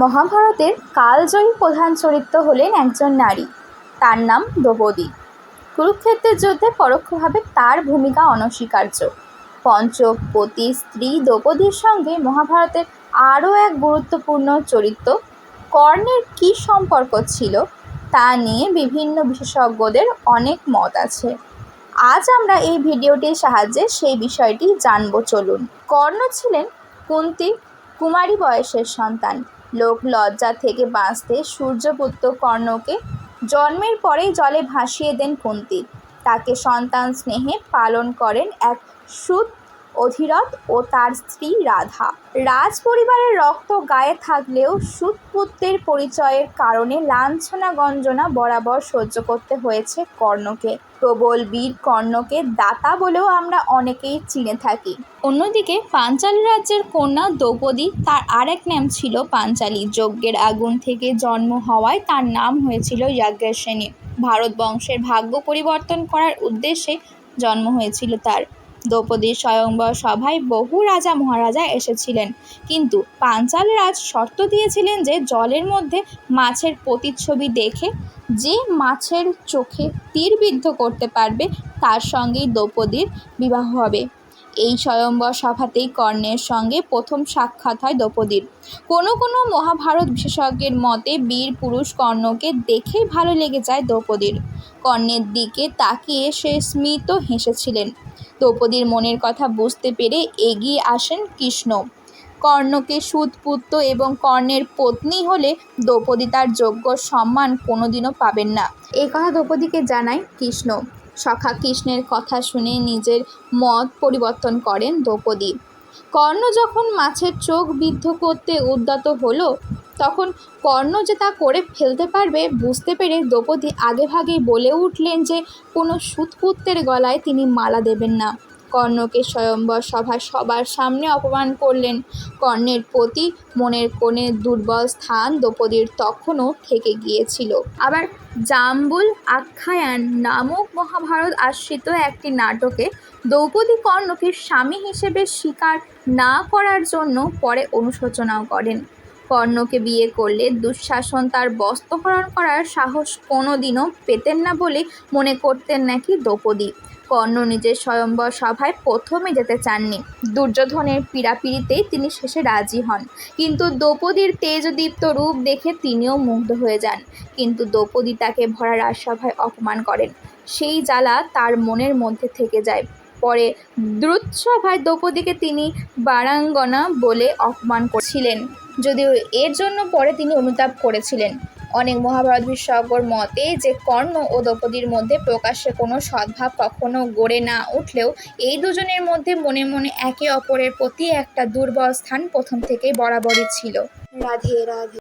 মহাভারতের কালজয়ী প্রধান চরিত্র হলেন একজন নারী। তার নাম দ্রৌপদী। কুরুক্ষেত্রের যুদ্ধে পরোক্ষভাবে তার ভূমিকা অনস্বীকার্য। পঞ্চবতী স্ত্রী দ্রৌপদীর সঙ্গে মহাভারতের আরও এক গুরুত্বপূর্ণ চরিত্র কর্ণের কী সম্পর্ক ছিল, তা নিয়ে বিভিন্ন বিশেষজ্ঞদের অনেক মত আছে। আজ আমরা এই ভিডিওটির সাহায্যে সেই বিষয়টি জানব। চলুন, কর্ণ ছিলেন কুন্তি কুমারী বয়সের সন্তান। লোক লজ্জা থেকে বাঁচতে সূর্যপুত্র কর্ণকে জন্মের পরেই জলে ভাসিয়ে দেন কুন্তি। তাকে সন্তান স্নেহে পালন করেন এক সুত অধিরথ ও তার স্ত্রী রাধা। রাজ পরিবারের রক্ত গায়ে থাকলেও সুতপুত্রের পরিচয়ের কারণে লাঞ্ছনা গঞ্জনা বরাবর সহ্য করতে হয়েছে কর্ণকে। প্রবল বীর কর্ণকে দাতা বলেও আমরা অনেকেই চিনে থাকি। অন্যদিকে পাঞ্চালী রাজ্যের কন্যা দ্রৌপদী তার আরেক নাম ছিল পাঞ্চালী। যজ্ঞের আগুন থেকে জন্ম হওয়ায় তার নাম হয়েছিল যাজ্ঞসেনী ভারত বংশের ভাগ্য পরিবর্তন করার উদ্দেশ্যে জন্ম হয়েছিল তার। দ্রৌপদীর স্বয়ংবর সভায় বহু রাজা মহারাজা এসেছিলেন। কিন্তু পাঞ্চাল রাজ শর্ত দিয়েছিলেন যে জলের মধ্যে মাছের প্রতিচ্ছবি দেখে যে মাছের চোখে তীরবিদ্ধ করতে পারবে, তার সঙ্গেই দ্রৌপদীর বিবাহ হবে। এই স্বয়ংবর সভাতেই কর্ণের সঙ্গে প্রথম সাক্ষাৎ হয় দ্রৌপদীর। কোনো কোনো মহাভারত বিশেষজ্ঞের মতে বীর পুরুষ কর্ণকে দেখেই ভালো লেগে যায় দ্রৌপদীর। কর্ণের দিকে তাকিয়ে সে স্মিত হেসেছিলেন। দ্রৌপদীর মনের কথা বুঝতে পেরে এগিয়ে আসেন কৃষ্ণ। কর্ণকে সুতপুত্র এবং কর্ণের পত্নী হলে দ্রৌপদী তার যোগ্য সম্মান কোনোদিনও পাবেন না। এই কথা দ্রৌপদীকে জানায় কৃষ্ণ। সখা কৃষ্ণের কথা শুনে নিজের মত পরিবর্তন করেন দ্রৌপদী। কর্ণ যখন মাছের চোখ বিদ্ধ করতে উদ্যত হলো তখন কর্ণ যে তা করে ফেলতে পারবে বুঝতে পেরে দ্রৌপদী আগেভাগেই বলে উঠলেন যে কোনো সুতপুত্রের গলায় তিনি মালা দেবেন না। কর্ণকে স্বয়ম্বর সভায় সবার সামনে অপমান করলেন। কর্ণের প্রতি মনের কোণে দুর্বল স্থান দ্রৌপদীর তখনও থেকে গিয়েছিল। আবার জাম্বুল আখ্যায়ান নামক মহাভারত আশ্রিত একটি নাটকে দ্রৌপদী কর্ণকে স্বামী হিসেবে স্বীকার না করার জন্য পরে অনুশোচনাও করেন। কর্ণকে বিয়ে করলে দুঃশাসন তার বস্ত্রহরণ করার সাহস কোনো দিনও পেতেন না বলে মনে করতেন নাকি দ্রৌপদী। কর্ণ নিজের স্বয়ম্বর সভায় প্রথমে যেতে চাননি। দুর্যোধনের পীড়াপিড়িতেই তিনি শেষে রাজি হন। কিন্তু দ্রৌপদীর তেজদীপ্ত রূপ দেখে তিনিও মুগ্ধ হয়ে যান। কিন্তু দ্রৌপদী তাকে ভরা রাজসভায় অপমান করেন। সেই জ্বালা তার মনের মধ্যে থেকে যায়। পরে দ্রুতসভায় দ্রৌপদীকে তিনি বারাঙ্গনা বলে অপমান করছিলেন। যদিও এর জন্য পরে তিনি অনুতাপ করেছিলেন। অনেক মহাভারত বিশেষজ্ঞর মতে যে কর্ণ ও দ্রৌপদীর মধ্যে প্রকাশ্যে কোনো সদ্ভাব কখনো গড়ে না উঠলেও এই দুজনের মধ্যে মনে মনে একে অপরের প্রতি একটা দুর্বল স্থান প্রথম থেকেই বরাবরই ছিল। রাধে রাধে।